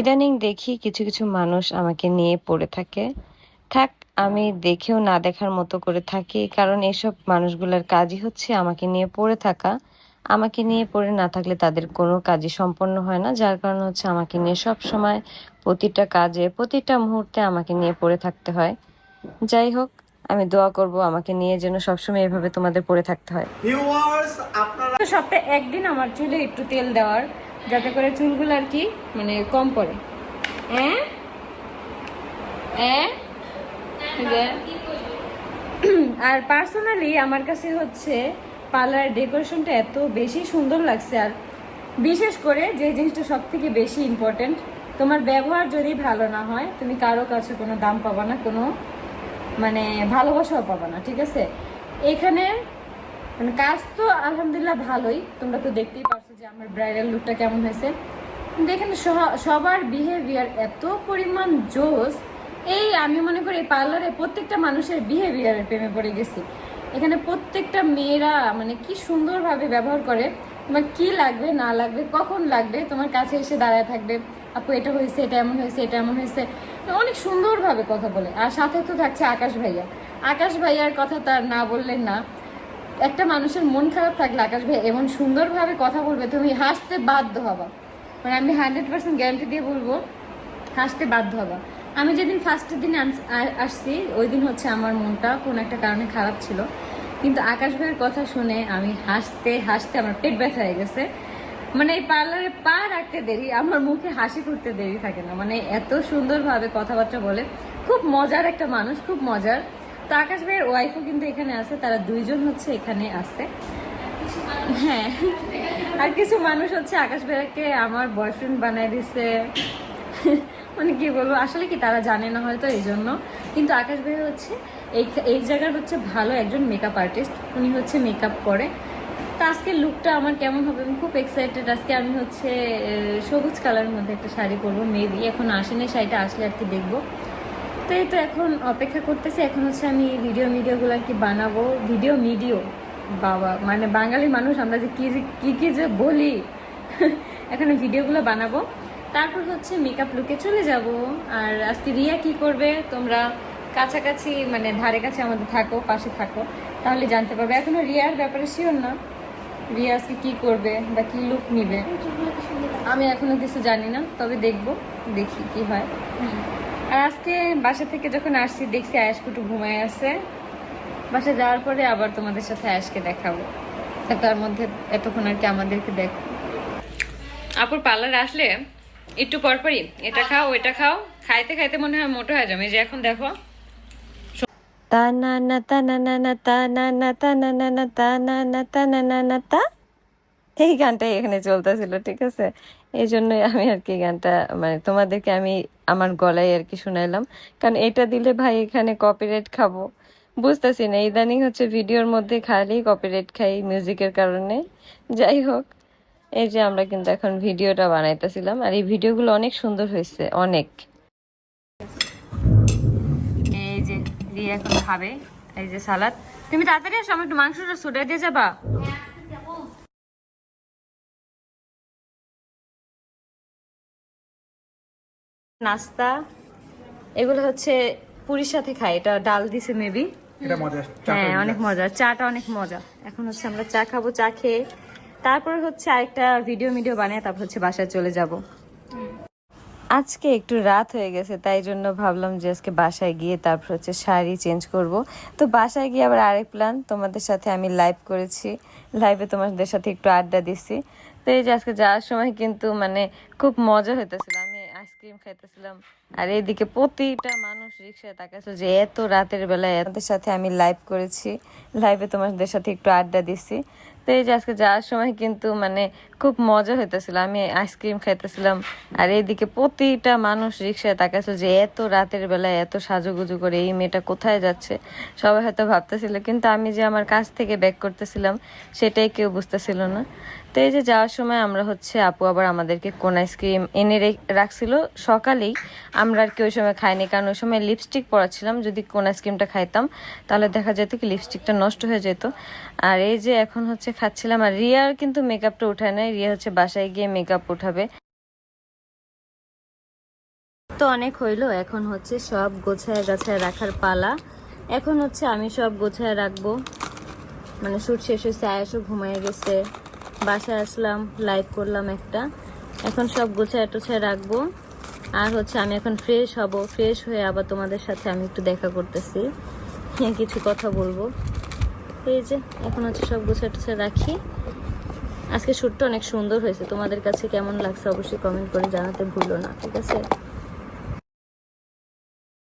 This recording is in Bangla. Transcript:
ইদানিং দেখি কিছু কিছু মানুষ আমাকে নিয়ে পড়ে থাকে। থাক আমি দেখেও না দেখার মতো করে থাকি কারণ এসব মানুষগুলোর কাজই হচ্ছে আমাকে নিয়ে পড়ে থাকা। আমাকে নিয়ে পড়ে না থাকলে তাদের কোনো কাজই সম্পন্ন হয় না যার কারণে হচ্ছে আমাকে নিয়ে সব সময় প্রতিটা কাজে প্রতিটা মুহূর্তে আমাকে নিয়ে পড়ে থাকতে হয়। যাই হোক আমি দোয়া করব আমাকে নিয়ে যেন সবসময় এভাবে তোমাদের পড়ে থাকতে হয়। সপ্তাহে একদিন আমার চুলে একটু তেল দেওয়ার যাতে করে চুলগুলো আর কি মানে কম পড়ে। আর পার্সোনালি আমার কাছে হচ্ছে পার্লার ডেকোরেশনটা এত বেশি সুন্দর লাগছে আর বিশেষ করে যে জিনিসটা সব থেকে বেশি ইম্পর্টেন্ট তোমার ব্যবহার যদি ভালো না হয়, তুমি কারও কাছে কোনো দাম পাবা না, কোনো মানে ভালোবাসাও পাবা না, ঠিক আছে? এখানে মানে কাজ তো আলহামদুলিল্লাহ ভালোই, তোমরা তো দেখতেই পারছ। যে আমার ব্রাইডাল লুকটা কেমন হয়েছে। সহ- সবার বিহেভিয়ার এত পরিমাণ জোস। এই আমি মনে করি পার্লারে প্রত্যেকটা মানুষের বিহেভিয়ারের প্রেমে পড়ে গেছি। এখানে প্রত্যেকটা মেয়েরা মানে কি সুন্দরভাবে ব্যবহার করে। তোমার কি লাগবে, না লাগবে, কখন লাগবে, তোমার কাছে এসে দাঁড়ায় থাকবে। আপু, এটা হয়েছে, এটা এমন হয়েছে, এটা এমন হয়েছে। অনেক সুন্দরভাবে কথা বলে। আর সাথে তো থাকছে আকাশ ভাইয়া। আকাশ ভাইয়ার কথা তার না বললেন না। একটা মানুষের মন খারাপ থাকলে আকাশ ভাই এমন সুন্দরভাবে কথা বলবে, তুমি হাসতে বাধ্য হবা। মানে আমি হান্ড্রেড পার্সেন্ট গ্যারান্টি দিয়ে বলব, হাসতে বাধ্য হবা। আমি যেদিন ফার্স্টের দিন আসছি, ওই দিন হচ্ছে আমার মনটা কোন একটা কারণে খারাপ ছিল। কিন্তু আকাশ ভাইয়ের কথা শুনে আমি হাসতে হাসতে আমার পেট ব্যথা হয়ে গেছে। মানে এই পার্লারে পা রাখতে দেরি, আমার মুখে হাসি ফুটতে দেরি থাকে না। মানে এত সুন্দরভাবে কথাবার্তা বলে, খুব মজার একটা মানুষ, খুব মজার। তো আকাশ ভাইয়ের ওয়াইফও কিন্তু এখানে আছে, তারা দুইজন হচ্ছে এখানে আছে। হ্যাঁ আর কিছু মানুষ হচ্ছে আকাশ ভাইয়াকে আমার বয়ফ্রেন্ড বানায় দিছে। মানে কি বলব, আসলে কি তারা জানে না হয়তো এই জন্য কিন্তু আকাশ ভাই হচ্ছে, এই এই জায়গার হচ্ছে ভালো একজন মেকআপ আর্টিস্ট উনি হচ্ছে মেকআপ করে। তো আজকে লুকটা আমার কেমন হবে? আমি খুব এক্সাইটেড আজকে আমি হচ্ছে সবুজ কালারের মধ্যে একটা শাড়ি পরবো। মেবি এখন আসেনি, শাড়িটা আসলে আর কি দেখব। এই তো এখন অপেক্ষা করতেছি। এখন হচ্ছে আমি ভিডিও মিডিওগুলো আর কি বানাবো? ভিডিও মিডিও বাবা মানে বাঙালি মানুষ আমরা যে কি যে কি কি যে বলি? এখন ভিডিওগুলো বানাবো। তারপর হচ্ছে মেকআপ লুকে চলে যাব। আর আজকে রিয়া কি করবে? তোমরা কাছাকাছি মানে ধারে কাছে আমাদের থাকো পাশে থাকো। তাহলে জানতে পারবে। এখনও রিয়ার ব্যাপারে শিওর না। রিয়া আজকে কি করবে বা কি লুক নিবে? আমি এখনও কিছু জানি না তবে দেখব দেখি কি হয়। আর আজকে বাসা থেকে যখন আসছি, দেখছি আয়াসকুটু ঘুমায় আছে। বাসা যাওয়ার পরে আবার তোমাদের সাথে আয়াসকে দেখাবো। তার মধ্যে এতক্ষণ আর কি আমাদেরকে দেখো আপুর পার্লার আসলে একটু পরপরই এটা খাও, ওইটা খাও। খাইতে খাইতে মনে হয় মোটো হয়ে যাবে। যে এখন দেখো। তা না না তা না না তা না না তা না না তা না না তা না না তা এই গানটাই এখানে চলতেছিল, ঠিক আছে? এই জন্যই আমি আর কি গানটা মানে তোমাদেরকে আমি আমার গলায় আর কি শুনাইলাম। কারণ এটা দিলে ভাই এখানে কপিরাইট খাব। বুঝতেছি না, ইদানিং হচ্ছে ভিডিওর মধ্যে খালি কপিরাইট খাই মিউজিকের কারণে। যাই হোক, এই যে আমরা কিন্তু এখন ভিডিওটা বানাইতেছিলাম, আর এই ভিডিওগুলো অনেক সুন্দর হয়েছে, অনেক। এই যে রিয়া এখন খাবে, এই যে সালাদ। তুমি তাড়াতাড়ি আসো আমি একটু মাংসটা সুটে দিয়ে যাবা। নাস্তা এগুলো হচ্ছে পুরীর সাথে খাই এটা ডাল দিছে মেবি হ্যাঁ অনেক মজা চাটা অনেক মজা। এখন হচ্ছে আমরা চা খাব চা খেয়ে। তারপর হচ্ছে আরেকটা ভিডিও মিডিও বানিয়ে তারপর হচ্ছে বাসায় চলে যাব। আজকে একটু রাত হয়ে গেছে তাই জন্য ভাবলাম যে আজকে বাসায় গিয়ে তারপর হচ্ছে শাড়ি চেঞ্জ করব। তো বাসায় গিয়ে আবার আরেক প্ল্যান তোমাদের সাথে আমি লাইভ করেছি। লাইভে তোমাদের সাথে একটু আড্ডা দিছি। তো এই যে আজকে যাওয়ার সময় কিন্তু মানে খুব মজা হইতেছিল। আমি আইসক্রিম খাইতেছিলাম। আর এইদিকে প্রতিটা মানুষ রিক্সায় তাকাচ্ছে যে এত রাতের বেলায় এদের সাথে আমি লাইভ করেছি। লাইভে তোমাদের সাথে একটু আড্ডা দিছি। তো এই যে আজকে যাওয়ার সময় কিন্তু মানে খুব মজা হইতেছিল। আমি আইসক্রিম খাইতেছিলাম। আর এইদিকে প্রতিটা মানুষ রিক্সায় তাকাচ্ছে যে এত রাতের বেলায় এত সাজুগুজু করে এই মেয়েটা কোথায় যাচ্ছে। সবাই হয়তো ভাবতেছিল কিন্তু আমি যে আমার কাছ থেকে ব্যাক করতেছিলাম সেটাই কেউ বুঝতেছিল না। তো এই যে যাওয়ার সময় আমরা হচ্ছে আপু আবার আমাদেরকে কোন আইসক্রিম এনে রাখছিল। সকালেই আমরা আর কি ওই সময় খাইনি, কারণ ওই সময় লিপস্টিক পরাচ্ছিলাম, যদি কোন আইসক্রিমটা খাইতাম, তাহলে দেখা যেত কি লিপস্টিকটা নষ্ট হয়ে যেত। আর এই যে এখন হচ্ছে খাচ্ছিলাম, আর রিয়ার কিন্তু মেকআপটা উঠায় নেয় রিয়া হচ্ছে বাসায় গিয়ে মেকআপ উঠাবে। তো অনেক হইল, এখন হচ্ছে সব গোছায় গাছায় রাখার পালা। এখন হচ্ছে আমি সব গোছায় রাখব। মানে শ্যুট শেষ হয়েছে আয়াসও ঘুমায় গেছে। বাসায় আসলাম লাইভ করলাম একটা। এখন সব গোছায় টোছায় রাখব। আর হচ্ছে আমি এখন ফ্রেশ হব ফ্রেশ হয়ে আবার তোমাদের সাথে আমি একটু দেখা করতেছি। হ্যাঁ কিছু কথা বলব। এই যে, এখন হচ্ছে সব গোছা রাখি। আজকে শ্যুটটা অনেক সুন্দর হয়েছে। তোমাদের কাছে কেমন লাগছে অবশ্যই কমেন্ট করে জানাতে ভুলো না, ঠিক আছে?